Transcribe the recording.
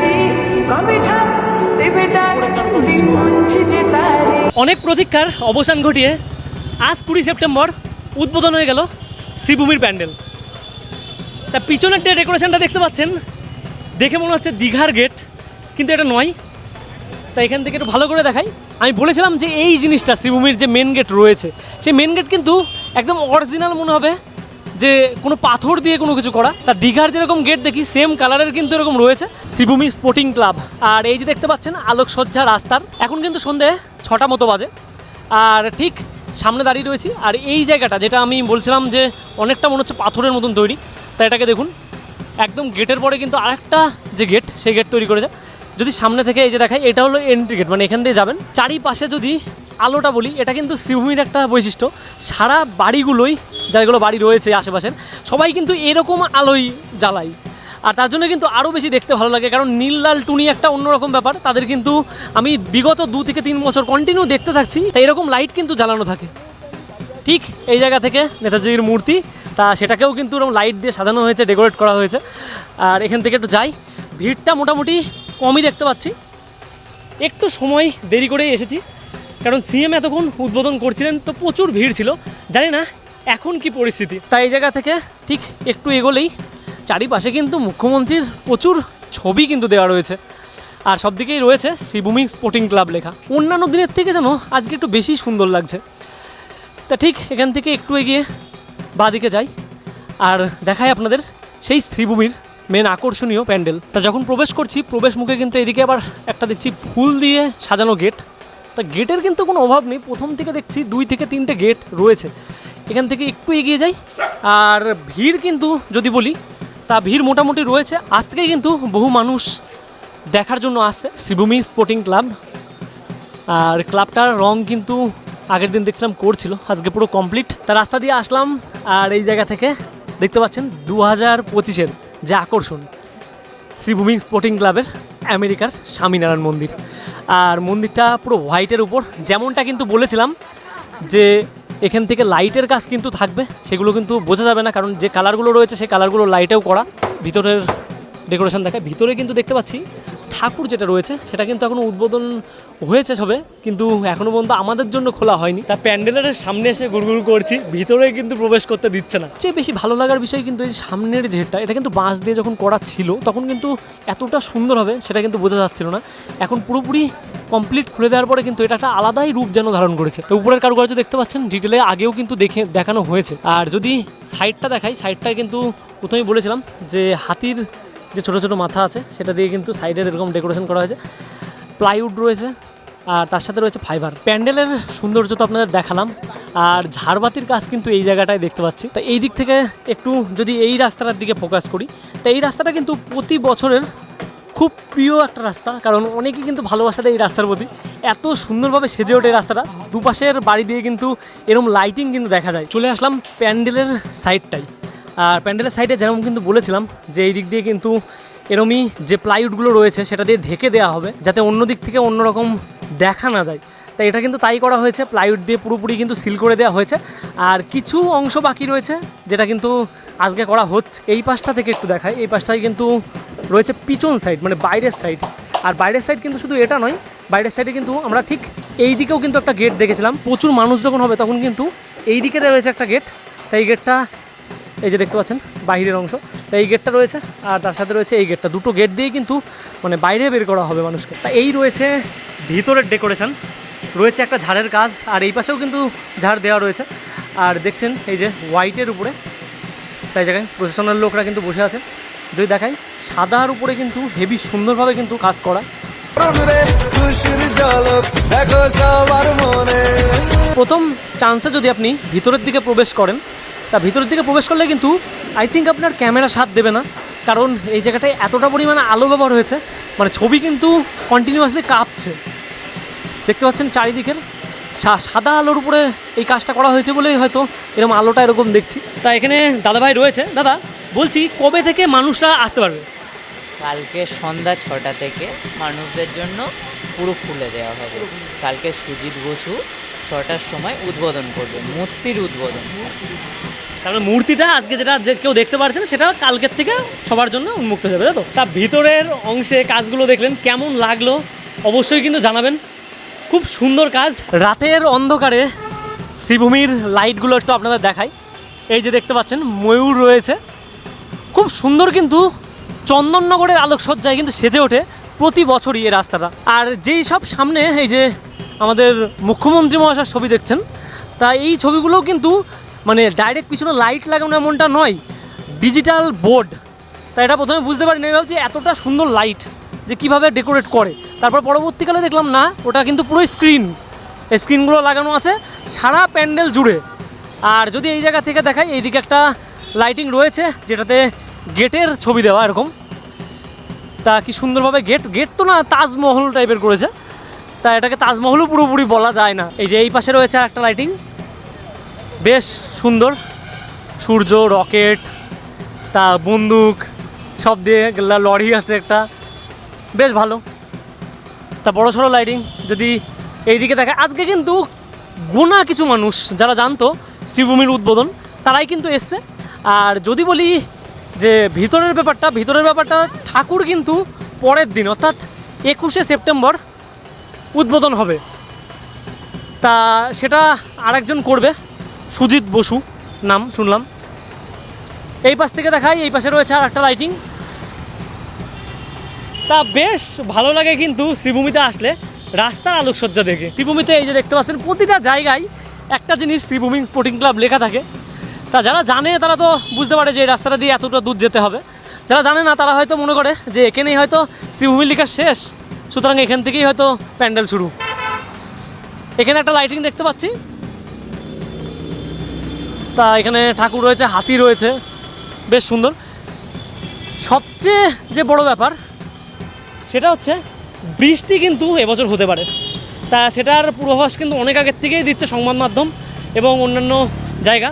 যে কবে যে অনেক প্রতীক্ষার অবসান ঘটিয়ে আজ কুড়ি সেপ্টেম্বর উদ্বোধন হয়ে গেল শ্রীভূমির প্যান্ডেল। তা পিছনের যে ডেকোরেশনটা দেখতে পাচ্ছেন, দেখে মনে হচ্ছে দীঘার গেট, কিন্তু এটা নয়। তা এখান থেকে একটু ভালো করে দেখাই। আমি বলেছিলাম যে এই জিনিসটা শ্রীভূমির যে মেন গেট রয়েছে, সেই মেন গেট কিন্তু একদম অরিজিনাল মনে হবে। যে কোনো পাথর দিয়ে কোনো কিছু করা। তা দীঘার যেরকম গেট দেখি সেম কালারের কিন্তু এরকম রয়েছে। শ্রীভূমি স্পোর্টিং ক্লাব আর এই যে দেখতে পাচ্ছেন, আলোকসজ্জা রাস্তার। এখন কিন্তু সন্ধে ছটা মতো বাজে। আর ঠিক সামনে দাঁড়িয়ে রয়েছি। আর এই জায়গাটা, যেটা আমি বলছিলাম যে অনেকটা মনে হচ্ছে পাথরের মতন তৈরি, তা এটাকে দেখুন। একদম গেটের পরে কিন্তু আরেকটা যে গেট সেই গেট তৈরি করেছে। যদি সামনে থেকে এই যে দেখায় এটা হলো এন্ট্রি গেট মানে এখান দিয়ে যাবেন। চারিপাশে যদি আলোটা বলি, এটা কিন্তু শ্রীভূমির একটা বৈশিষ্ট্য। সারা বাড়িগুলোই, যেগুলো বাড়ি রয়েছে আশেপাশের, সবাই কিন্তু এরকম আলোই জ্বালায়। আর তার জন্য কিন্তু আরও বেশি দেখতে ভালো লাগে, কারণ নীল লাল টুনি একটা অন্যরকম ব্যাপার। তাদের কিন্তু আমি বিগত দু থেকে তিন বছর কন্টিনিউ দেখতে থাকছি, তাই এরকম লাইট কিন্তু জ্বালানো থাকে। ঠিক এই জায়গা থেকে নেতাজির মূর্তি, তা সেটাকেও কিন্তু এরকম লাইট দিয়ে সাজানো হয়েছে ডেকোরেট করা হয়েছে। আর এখান থেকে একটু যাই, ভিড়টা মোটামুটি কমই দেখতে পাচ্ছি। একটু সময় দেরি করেই এসেছি কারণ সিএম এতক্ষণ উদ্বোধন করছিলেন তো প্রচুর ভিড় ছিল। জানি না এখন কি পরিস্থিতি। তাই এই জায়গা থেকে ঠিক একটু এগোলেই চারিপাশে কিন্তু মুখ্যমন্ত্রীর প্রচুর ছবি কিন্তু দেওয়া রয়েছে। আর সব দিকেই রয়েছে শ্রীভূমি স্পোর্টিং ক্লাব লেখা। অন্যান্য দিনের থেকে যেন আজকে একটু বেশি সুন্দর লাগছে। তা ঠিক এখান থেকে একটু এগিয়ে বাদিকে যাই। আর দেখাই আপনাদের সেই শ্রীভূমির মেন আকর্ষণীয় প্যান্ডেল। তা যখন প্রবেশ করছি, প্রবেশ মুখে কিন্তু এদিকে আবার একটা দেখছি ফুল দিয়ে সাজানো গেট তা গেটের কিন্তু কোনো অভাব নেই। প্রথম থেকে দেখছি দুই থেকে তিনটে গেট রয়েছে। এখান থেকে একটু এগিয়ে যাই। আর ভিড় কিন্তু যদি বলি, তা ভিড় মোটামুটি রয়েছে। আজ থেকে কিন্তু বহু মানুষ দেখার জন্য আসছে। শ্রীভূমি স্পোর্টিং ক্লাব আর ক্লাবটার রং কিন্তু আগের দিন দেখছিলাম করছিল, আজকে পুরো কমপ্লিট তা রাস্তা দিয়ে আসলাম, আর এই জায়গা থেকে দেখতে পাচ্ছেন দু হাজার পঁচিশের যে আকর্ষণ, শ্রীভূমি স্পোর্টিং ক্লাবের আমেরিকার স্বামীনারায়ণ মন্দির। আর মন্দিরটা পুরো হোয়াইটের উপর। যেমনটা কিন্তু বলেছিলাম যে এখান থেকে লাইটের কাজ কিন্তু থাকবে, সেগুলো কিন্তু বোঝা যাবে না। কারণ যে কালারগুলো রয়েছে, সেই কালারগুলো লাইটেও করা। ভিতরের ডেকোরেশন দেখায়। ভিতরে কিন্তু দেখতে পাচ্ছি ঠাকুর যেটা রয়েছে সেটা কিন্তু এখনও উদ্বোধন হয়েছে সবে কিন্তু এখনও পর্যন্ত আমাদের জন্য খোলা হয়নি। তা প্যান্ডেলের সামনে এসে গুড়গুড় করছি ভিতরে কিন্তু প্রবেশ করতে দিচ্ছে না। সে বেশি ভালো লাগার বিষয় কিন্তু এই সামনের যেটা এটা কিন্তু বাঁশ দিয়ে যখন করা ছিল তখন কিন্তু এতটা সুন্দর হবে সেটা কিন্তু বোঝা যাচ্ছিল না। এখন পুরোপুরি কমপ্লিট খুলে দেওয়ার পরে কিন্তু এটা একটা আলাদাই রূপ যেন ধারণ করেছে। তো উপরের কারুকার্য দেখতে পাচ্ছেন ডিটেলে আগেও কিন্তু দেখে দেখানো হয়েছে। আর যদি সাইডটা দেখাই সাইডটা কিন্তু প্রথমেই বলেছিলাম যে হাতির যে ছোটো ছোটো মাথা আছে, সেটা দিয়ে কিন্তু সাইডের এরকম ডেকোরেশন করা হয়েছে। প্লাইউড রয়েছে, আর তার সাথে রয়েছে ফাইবার। প্যান্ডেলের সৌন্দর্য তো আপনাদের দেখালাম, আর ঝাড়বাতির কাজ কিন্তু এই জায়গাটায় দেখতে পাচ্ছি। তা এই দিক থেকে একটু যদি এই রাস্তাটার দিকে ফোকাস করি, তা এই রাস্তাটা কিন্তু প্রতি বছরের খুব প্রিয় একটা রাস্তা, কারণ অনেকেই কিন্তু ভালোবাসা দেয় এই রাস্তার প্রতি। এত সুন্দরভাবে সেজে ওঠে রাস্তাটা, দুপাশের বাড়ি দিয়ে কিন্তু এরকম লাইটিং কিন্তু দেখা যায়। চলে আসলাম প্যান্ডেলের সাইডটাই আর প্যান্ডেলের সাইডে যেরকম কিন্তু বলেছিলাম যে এই দিক দিয়ে কিন্তু এরমই যে প্লাইউডগুলো রয়েছে সেটা দিয়ে ঢেকে দেওয়া হবে যাতে অন্য দিক থেকে অন্যরকম দেখা না যায়। তাই এটা কিন্তু তাই করা হয়েছে, প্লাইউড দিয়ে পুরোপুরি কিন্তু সিল করে দেওয়া হয়েছে। আর কিছু অংশ বাকি রয়েছে যেটা কিন্তু আজকে করা হচ্ছে। এই পাশটা থেকে একটু দেখায় এই পাশটায় কিন্তু রয়েছে পিছন সাইড মানে বাইরের সাইড। আর বাইরের সাইড কিন্তু শুধু এটা নয়, বাইরের সাইডে কিন্তু আমরা ঠিক এই দিকেও কিন্তু একটা গেট দেখেছিলাম। প্রচুর মানুষ যখন হবে তখন কিন্তু এই দিকে রয়েছে একটা গেট। তাই গেটটা এই যে দেখতে পাচ্ছেন বাইরের অংশ। তা এই গেটটা রয়েছে, আর তার সাথে রয়েছে এই গেটটা দুটো গেট দিয়ে কিন্তু মানে বাইরে বের করা হবে মানুষকে। তা এই রয়েছে ভিতরের ডেকোরেশন রয়েছে একটা ঝাড়ের কাজ, আর এই পাশেও কিন্তু ঝাড় দেওয়া রয়েছে। আর দেখছেন এই যে হোয়াইটের উপরে, তাই জায়গায় প্রশাসনের লোকরা কিন্তু বসে আছে যদি দেখাই, সাদার উপরে কিন্তু হেভি সুন্দরভাবে কিন্তু কাজ করা। প্রথম চান্সে যদি আপনি ভিতরের দিকে প্রবেশ করেন তা ভিতরের দিকে প্রবেশ করলে কিন্তু আই থিঙ্ক আপনার ক্যামেরা সাথ দেবে না। কারণ এই জায়গাটায় এতটা পরিমাণে আলো ব্যবহার হয়েছে মানে ছবি কিন্তু কন্টিনিউয়াসলি কাঁপছে। দেখতে পাচ্ছেন চারিদিকের সাদা আলোর উপরে এই কাজটা করা হয়েছে বলেই হয়তো এরকম আলোটা এরকম দেখছি। তা এখানে দাদাভাই রয়েছে। দাদা, বলছি কবে থেকে মানুষরা আসতে পারবে? কালকে সন্ধ্যা ছটা থেকে মানুষদের জন্য পুরো খুলে দেওয়া হবে। কালকে সুজিত বসু ছটার সময় উদ্বোধন করবে, মূর্তির উদ্বোধন। তারপরে মূর্তিটা আজকে যেটা যে কেউ দেখতে পারছেন সেটা কালকের থেকে সবার জন্য উন্মুক্ত হয়ে যাবে, তাই তো? তা ভিতরের অংশে কাজগুলো দেখলেন, কেমন লাগল অবশ্যই কিন্তু জানাবেন। খুব সুন্দর কাজ। রাতের অন্ধকারে শ্রীভূমির লাইটগুলো একটু আপনাদের দেখাই। এই যে দেখতে পাচ্ছেন, ময়ূর রয়েছে। খুব সুন্দর কিন্তু চন্দননগরের আলোকসজ্জায় কিন্তু সেজে ওঠে প্রতি বছরই এই রাস্তাটা। আর যেই সব সামনে এই যে আমাদের মুখ্যমন্ত্রী মহাশয়ের ছবি দেখছেন, তা এই ছবিগুলোও কিন্তু মানে ডাইরেক্ট পিছনে লাইট লাগানো এমনটা নয় ডিজিটাল বোর্ড তা এটা প্রথমে বুঝতে পারিনি, আমি ভাবছি এতটা সুন্দর লাইট যে কীভাবে ডেকোরেট করে। তারপর পরবর্তীকালে দেখলাম না, ওটা কিন্তু পুরো স্ক্রিন স্ক্রিনগুলো লাগানো আছে সারা প্যান্ডেল জুড়ে। আর যদি এই জায়গা থেকে দেখাই, এইদিকে একটা লাইটিং রয়েছে, যেটাতে গেটের ছবি দেওয়া এরকম। তা কি সুন্দরভাবে গেট গেট তো না, তাজমহল টাইপের করেছে। তা এটাকে তাজমহলও পুরোপুরি বলা যায় না। এই যে এই পাশে রয়েছে একটা লাইটিং বেশ সুন্দর। সূর্য, রকেট, তা, বন্দুক, সব দিয়ে লরি আছে একটা। বেশ ভালো। তা, বড় সড়ো লাইটিং যদি এইদিকে দেখা। আজকে কিন্তু গোনা কিছু মানুষ যারা জানতো শ্রীভূমির উদ্বোধন, তারাই কিন্তু এসছে। আর যদি বলি যে ভিতরের ব্যাপারটা ভিতরের ব্যাপারটা ঠাকুর কিন্তু পরের দিন, অর্থাৎ একুশে সেপ্টেম্বর উদ্বোধন হবে। তা, সেটা আরেকজন করবে। সুজিত বসু, নাম শুনলাম। এই পাশ থেকে দেখাই, এই পাশে রয়েছে আর একটা লাইটিং তা বেশ ভালো লাগে কিন্তু শ্রীভূমিতে আসলে, রাস্তার আলোকসজ্জা দেখে। শ্রীভূমিতে এই যে দেখতে পাচ্ছেন, প্রতিটা জায়গায় একটা জিনিস শ্রীভূমি স্পোর্টিং ক্লাব লেখা থাকে। তা যারা জানে, তারা তো বুঝতে পারে যে এই রাস্তাটা দিয়ে এতটা দূর যেতে হবে। যারা জানে না, তারা হয়তো মনে করে যে এখানেই হয়তো শ্রীভূমি লেখা শেষ। সুতরাং এখান থেকেই হয়তো প্যান্ডেল শুরু। এখানে একটা লাইটিং দেখতে পাচ্ছি। তা এখানে ঠাকুর রয়েছে, হাতি রয়েছে। বেশ সুন্দর। সবচেয়ে যে বড় ব্যাপার, সেটা হচ্ছে বৃষ্টি কিন্তু এবছর হতে পারে। তা সেটার পূর্বাভাস কিন্তু অনেক আগের থেকেই দিচ্ছে সংবাদ মাধ্যম এবং অন্যান্য জায়গা।